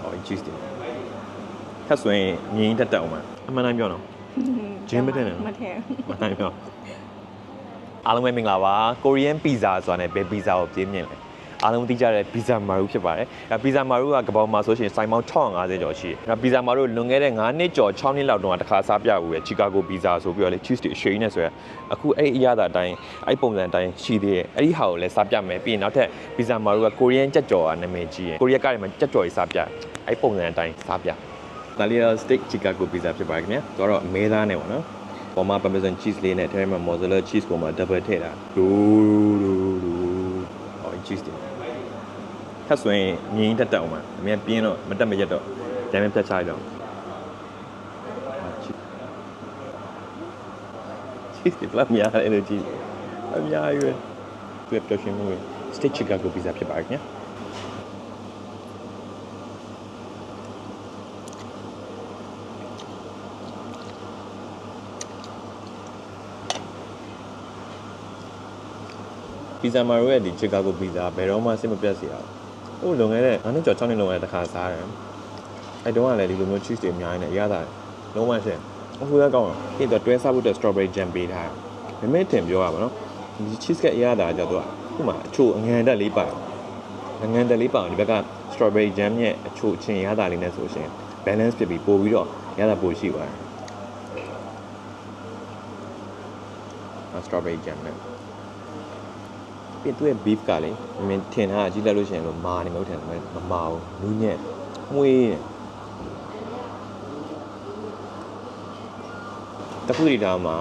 ဟော cheese တွေထပ်ဆိုရင်မြင်းတက်တက်အောင်မှာအမှန်တမ်းပြောတော့ဂျင်းမထည့်နဲ့နော်မထည့်မနိုင်ပြောအားလုံးပဲမင်္ဂလာပါကိုရီးယန်ပီဇာဆိုတာနဲ့ဘယ်ပီဇာကိုပြင်းမြင်လဲ အားလုံးသိကြတဲ့ပီဇာမာရူဖြစ်ပါတယ်အဲပီဇာမာရူကကပောင်မှာဆိုရှင်စိုင်မောင်း650ကျော်ရှိတယ်အဲပီဇာမာရူလွန်ခဲ့တဲ့9နှစ်ကျော်6နှစ်လောက်တုန်းကတစ်ခါစားပြဦးရဲ့ချီကာဂိုပီဇာဆိုပြီးတော့လေ cheese တွေအရှိန်နဲ့ဆိုရယ်အခုအဲ့အရသာအတိုင်းအဲ့ပုံစံအတိုင်းရှိသေးတယ်အဲ့ဒီဟာကိုလည်းစားပြမယ်ပြီးရင်နောက်ထပ်ပီဇာမာရူကကိုရီးယန်ကြက်ကြော်ကနာမည်ကြီးရယ်ကိုရီးယားကတွေမှာကြက်ကြော်ကြီးစားပြအဲ့ပုံစံအတိုင်းစားပြဒါလေးက steak chicago pizza ဖြစ်ပါတယ်ခင်ဗျာ။သူကတော့အမဲသားနဲ့ပေါ့နော်။ပေါ်မှာ parmesan cheese လေးနဲ့ထဲမှာ mozzarella cheese ကိုမှ double ထည့်တာ။ဒူးဒူးဒူးဟော cheese တွေ။ ထပ်ဆိုရင်မြင်းတက်တက်အောင်ပါ။အမြဲပြင်းတော့မတက်မရက်တော့ဒါမှဖြတ်ချလိုက်တော့ cheese တွေဘယ်များလဲလို့ cheese အများကြီးပဲ။သူပြောရှင်မှု steak chicago pizza ဖြစ်ပါတယ်ခင်ဗျာ။ပီဇာမာရိုရဲ့ဒီချီကာဂိုပီဇာဘယ်တော့မှစိတ်မပြတ်စေရဘူး။ ဟိုလွန်ခဲ့တဲ့9နှစ်ကျော်6နှစ်လုံးရဲ့တစ်ခါစားတယ်။အဲတုန်းကလည်းဒီလိုမျိုး cheese တွေအများကြီးနဲ့အရသာလုံးဝရှင်း။အခုလည်းကောင်းတယ်။ပြီးတော့တွဲစားဖို့တဲ့ strawberry jam ပေးထားတယ်။မမေ့တင်ပြောရပါတော့။ဒီ cheese ကအရသာကြတော့ခုမှအချို့အငန်တက်လေးပါတယ်။အငန်တက်လေးပါအောင်ဒီဘက်က strawberry jam ရဲ့အချို့အချင်းရသာလေးနဲ့ဆိုရှင် balance ဖြစ်ပြီးပို့ပြီးတော့ရသာပို့ရှိပါတယ်။ strawberry jam နဲ့ ပြီးသူ့ရဲ့ beef ကလေမင်းထင်ထားတာကြည့်လိုက်လို့ရှိရင်လို့မာနေမဟုတ်ထင်တယ်မမာဘူးနူးညံ့မွေးတယ်တခုဒီတာမှာ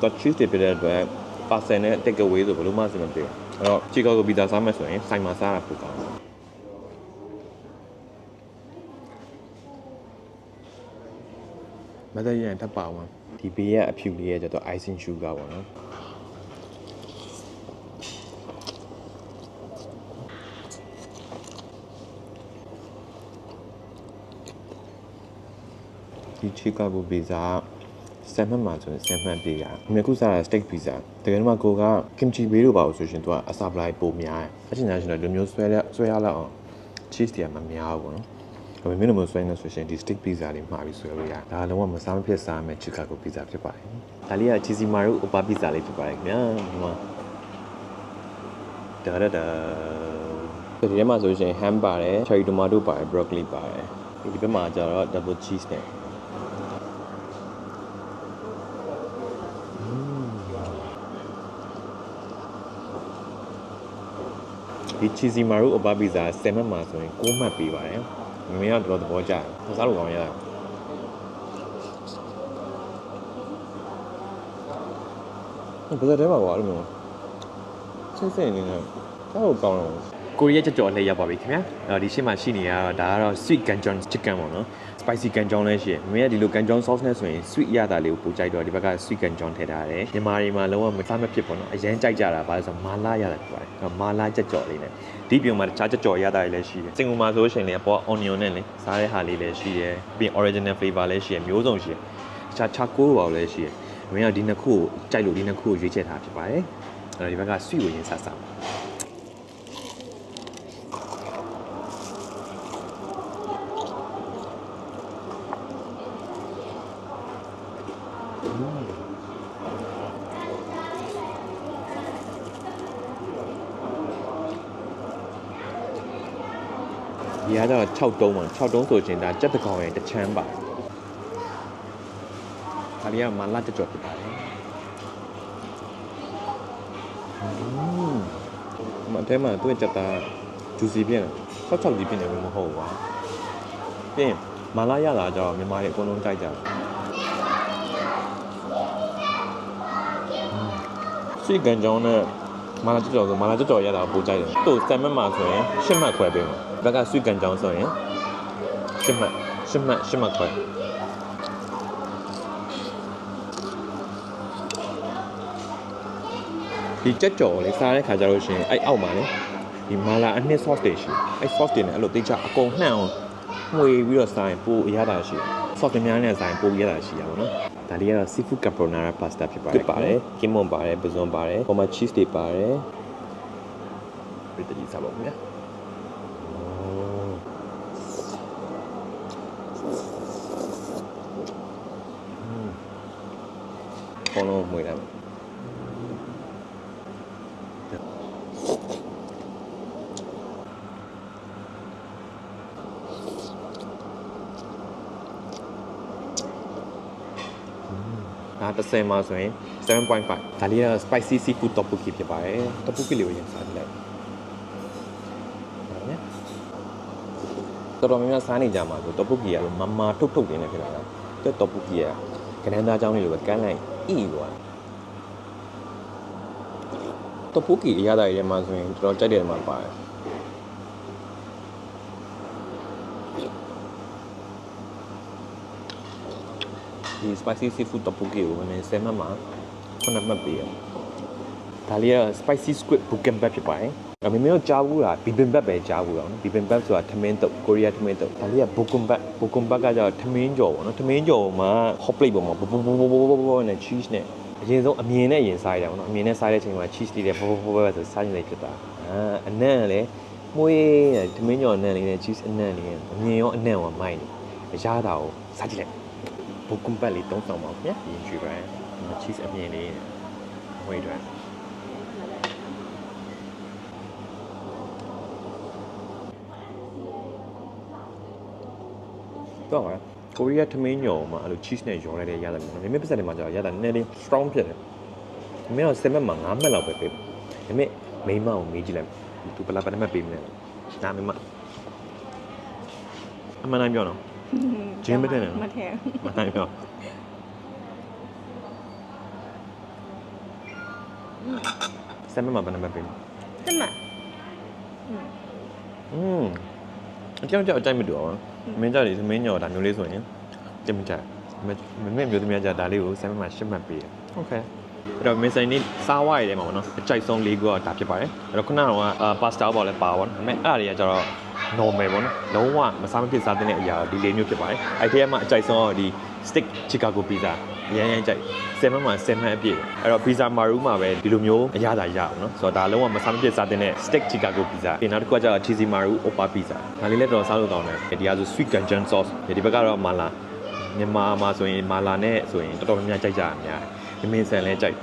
the cheese တွေပြတဲ့အတွက် parcel နဲ့ take away ဆိုဘယ်လိုမှအဆင်မပြေဘူးအဲ့တော့ Chicago pizza စားမယ်ဆိုရင်စိုင်မှာစားတာပိုကောင်းတယ်မ得ရရင်ထပ်ပါအောင်ဒီဘေးရဲ့အဖြူလေးရဲ့ကျတော့ icing sugar ပေါ့နော် ဒီချီကာဂိုပီဇာဆမ်မှတ်မှာဆိုရင်ဆမ်မှတ်ပြေးရမြခုစားတာစတိတ်ပီဇာတကယ်တော့ကိုကကင်ချီဘေးလို့ပါလို့ဆိုရှင်သူကအစာပလိုက်ပိုများတယ်အချင်းချင်းရှင်တို့မျိုးဆွဲရဆွဲရလောက်အောင် cheese တွေကမများဘူးပေါ့နော်ဒါပေမဲ့မျိုးဆွဲနေဆိုရှင်ဒီ stick pizza လေးမှာပြီးဆွဲလို့ရဒါလုံးဝမစားမဖြစ်စားမယ်ချီကာဂိုပီဇာဖြစ်ပါတယ်ဒါလေးက cheesy maru opa pizza လေးဖြစ်ပါတယ်ခင်ဗျာဒီမှာဒါရဒါဒီထဲမှာဆိုရှင် ham ပါတယ် cherry tomato ပါတယ် broccoli ပါတယ်ဒီဘက်မှာကျတော့ double cheese နဲ့ ဒီ cheesy maru oba pizza 7မှတ်မှာဆိုရင်6မှတ်ပေးပါတယ်မမေကတော့သဘောကျတယ်စားလို့ကောင်းရတယ်ဘယ်တဲ့မှာကွာလို့မျိုးဆင်းဆင်းနေနေစားလို့ကောင်းတော့ ကိုရီးယားကြကြော်လည်းရောက်ပါပြီခင်ဗျာအဲ့တော့ဒီရှေ့မှာရှိနေရတော့ဒါကတော့ sweet ganjong chicken ပေါ့နော် spicy ganjong လည်းရှိတယ်မင်းကဒီလို ganjong sauce နဲ့ဆိုရင် sweet ရတာလေးကိုပိုကြိုက်တော့ဒီဘက်က sweet ganjong ထည့်ထားတယ်မြန်မာတွေမှာလုံးဝမစားမဖြစ်ပေါ့နော်အရင်ကြိုက်ကြတာဘာလို့ဆိုတော့မာလာရတာဖြစ်ပါတယ်အဲ့တော့မာလာကြကြော်လေးနဲ့ဒီပြုံမှာတခြားကြကြော်ရတာတွေလည်းရှိတယ်စင်ကူမှာဆိုရှင်လေအပေါ် onion နဲ့လေစားတဲ့ဟာလေးလည်းရှိတယ်ပြီးရင် original flavor လည်းရှိတယ်မျိုးစုံရှိတယ်တခြား charcoal ပါလည်းရှိတယ်မင်းကဒီနှစ်ခုကိုကြိုက်လို့ဒီနှစ်ခုကိုရွေးချယ်ထားဖြစ်ပါတယ်အဲ့တော့ဒီဘက်က sweet ကိုရင်းစားစား ဒီကတော့6တုံးပါ6တုံးဆိုရင်ဒါကြက်တကောင်ရဲ့တစ်ချမ်းပါဒါလေးကမလာကြကြော်ဖြစ်ပါတယ်อืมမအထဲမှာသူ့ရဲ့ကြက်သား juicy ဖြစ်နေဆောက်ချောက်ကြီးဖြစ်နေလို့မဟုတ်ဘူးကွာပြီးရင်မလာရတာကြတော့မြန်မာတွေအကုန်လုံးကြိုက်ကြတယ်စီကန်ကြောင်းနဲ့မာလာကြော်ဆိုမာလာကြော်ရတာပိုကြိုက်တယ်သူ့စံမတ်မှာဆိုရင်ရှစ်မှတ်ခွဲပေးမှာ ဘက်ကဆွေကန်ကြောင်းဆိုရင်ရှစ်မှတ်ရှစ်မှတ်ရှစ်မှတ်ခွဲဒီကြက်ကြော်ကိုလေစားတဲ့ခါကျလို့ရှိရင်အဲ့အောက်မှာလေဒီမာလာအနှစ် sauce တွေရှိအဲ့ sauce တွေနဲ့အဲ့လိုတိတ်ချအကုန်နှံ့အောင်မှွေပြီးတော့စားရင်ပိုအရသာရှိတယ် sauce တွေများနဲ့စားရင်ပိုအရသာရှိရပါတော့ဒါလေးကတော့ seafood carbonara pasta ဖြစ်ပါတယ်ဖြစ်ပါတယ်ကင်းမွန်ပါတယ်ပဇွန်ပါတယ်ပေါ်မှာ cheese တွေပါတယ်ပြည့်တည်စားပါဦးခင်ဗျာ ကုန်လုံးမှွေလိုက်ဒါ30မှာဆိုရင်7.5ဒါလေးက spicy seafood tteokbokki ဖြစ်ပါတယ် tteokbokki လေးကိုရင်စားကြည့်လိုက်ဟုတ်နော်တော်တော်များများစားနေကြမှာဆို tteokbokki ကမမာထုတ်ထုတ်နေနေဖြစ်လာတာတဲ့ tteokbokki ကကနန်းသားကြောင်းလေးလိုပဲကန်းလိုက် ဣသွားတယ် tteokbokki အရသာတွေထဲမှာဆိုရင်တော်တော်ကြိုက်တယ်မှာပါတယ်ဒီ spicy seafood tteokbokki ကိုမင်းဆယ်မှတ်မှာခုနမှတ်ပေးရ ဒါလေးက spicy squid bibimbap ဖြစ်ပါတယ်အမေမင်းတို့ကြားဘူးလား bibimbap ပဲကြားဘူးတော့နော် bibimbap ဆိုတာထမင်းတုပ်ကိုရီးယားထမင်းတုပ်ဒါလေးက bokumbap bokumbap ကကျတော့ထမင်းကြော်ပေါ့နော်ထမင်းကြော်မှာ hot plate ပေါ်မှာဘဘဘဘဘဘဘနဲ့ cheese နဲ့အရင်ဆုံးအမြင်နဲ့ရင်စားရတာပေါ့နော်အမြင်နဲ့စားတဲ့အချိန်မှာ cheese လေးတွေဘဘဘဘဆိုစားရင်လည်းဖြစ်တာအာအနံ့ကလည်းမွေးတဲ့ထမင်းကြော်အနံ့လေးနဲ့ cheese အနံ့လေးနဲ့အမြင်ရောအနံ့ရောမိုက်နေရတာကိုစားကြည့်လိုက်ဘုကုမ်ပတ်လေးသုံးဆောင်ပါဗျာရင်ကျွေးပါချီးအမြင်လေးဝေးတယ် တော့ပါကိုရီးယားထမင်းညော်မှာအဲ့လို cheese နဲ့ရော်လိုက်တဲ့ရတယ်နော်။မိမိပစက်တွေမှာကျတော့ရတာနည်းနည်းလေး strong ဖြစ်တယ်။မင်းတော့7မှတ်မှာ9မှတ်လောက်ပဲပေး။ဒါပေမဲ့မိမကိုမေးကြည့်လိုက်။သူဘယ်လားဘယ်နှမှတ်ပေးမလဲ။ဒါမိမအမှန်တမ်းပြောနော်ဂျင်းမထည့်နဲ့နော်မထည့်မနိုင်ပြောဆမ်မမဘယ်နှမပေးလဲစမอืมအကြောင်းကြောင့်အကြိုက်မတူအောင် မင်းကြောက်လေမင်းညော်ဒါမျိုးလေးဆိုရင်ကြည့်မကြမမင်းမျိုးသမီးကြဒါလေးကိုဆမ်မမရှင်းမှတ်ပေးတယ်โอเคအဲ့တော့မင်းဆိုင်နေစားဝါးရည်ထဲမှာပေါ့နော်အကြိုက်ဆုံးလေးခုကဒါဖြစ်ပါတယ်အဲ့တော့ခုနကတော့ပါစတာပေါ့လဲပါပါနော်ဒါပေမဲ့အဲ့အရာတွေကကျတော့ normal ပေါ့နော်လုံးဝမစားမဖြစ်စားတဲ့အရာဒီလေးမျိုးဖြစ်ပါတယ်အဲ့ဒီထဲမှာအကြိုက်ဆုံးကတော့ဒီ stick chicago pizza ရမ်းရမ်းကြိုက်ဆယ်မမှာဆယ်မအပြည့်အဲ့တော့ pizza maru မှာပဲဒီလိုမျိုးအရသာရအောင်နော်ဆိုတော့ဒါလုံးဝမစားမဖြစ်စားတဲ့ stick chicago pizza ဒီနောက်တစ်ခုကကျတော့ cheesy maru oppa pizza ဒါလေးလည်းတော်တော်စားလို့ကောင်းတယ်ဒီဟာဆို sweet ganjan sauce ဒီဘက်ကတော့ mala မြန်မာမှာဆိုရင် mala နဲ့ဆိုရင်တော်တော်များများကြိုက်ကြတာများတယ်မင်းဆန်လည်းကြိုက်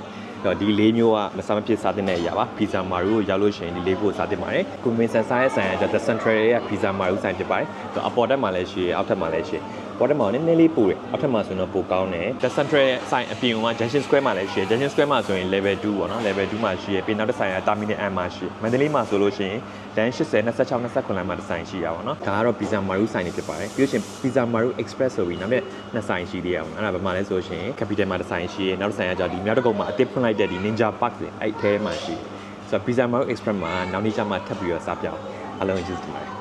တော့ဒီလေးမျိုးကမစားမဖြစ်စားတဲ့အရာပါ pizza maru ကိုရောက်လို့ရှိရင်ဒီလေးကိုစားတင်ပါတယ်ကိုမင်းဆန်စားရဲ့ဆိုင်က the central ရဲ့ pizza maru ဆိုင်ဖြစ်ပါတယ်ဆိုတော့အပေါ်တက်မှာလည်းရှိရအောက်ထပ်မှာလည်းရှိပေါ်တက်မှာနည်းနည်းလေးပိုတယ်အောက်ထပ်မှာဆိုတော့ပိုကောင်းတယ် the central ရဲ့ဆိုင်အပြင်က junction square မှာလည်းရှိရ junction square မှာဆိုရင် level 2ပေါ့နော် level 2မှာရှိရပြီးနောက်တစ်ဆိုင်က terminal M မှာရှိမန္တလေးမှာဆိုလို့ရှိရင်တန်း80 26 29လမ်းမှာတစ်ဆိုင်ရှိရပါတော့နော်ဒါကတော့ pizza maru ဆိုင်နေဖြစ်ပါတယ်ပြီးလို့ရှိရင် pizza maru express ဆိုပြီးနောက်ထပ်နှစ်ဆိုင်ရှိသေးရအောင်အဲ့ဒါဘာမှလဲဆိုရှင် capital မှာတစ်ဆိုင်ရှိရနောက်တစ်ဆိုင်ကကြာဒီမြောက်တကုတ်မှာအသစ်ဖွင့်လိုက်တဲ့ဒီ ninja park တွေအဲ့ထဲမှာရှိဆိုတော့ pizza maru express မှာနောက်နေ့ကျမှထပ်ပြီးတော့စားပြအောင်အားလုံးကျေးဇူးတင်ပါတယ်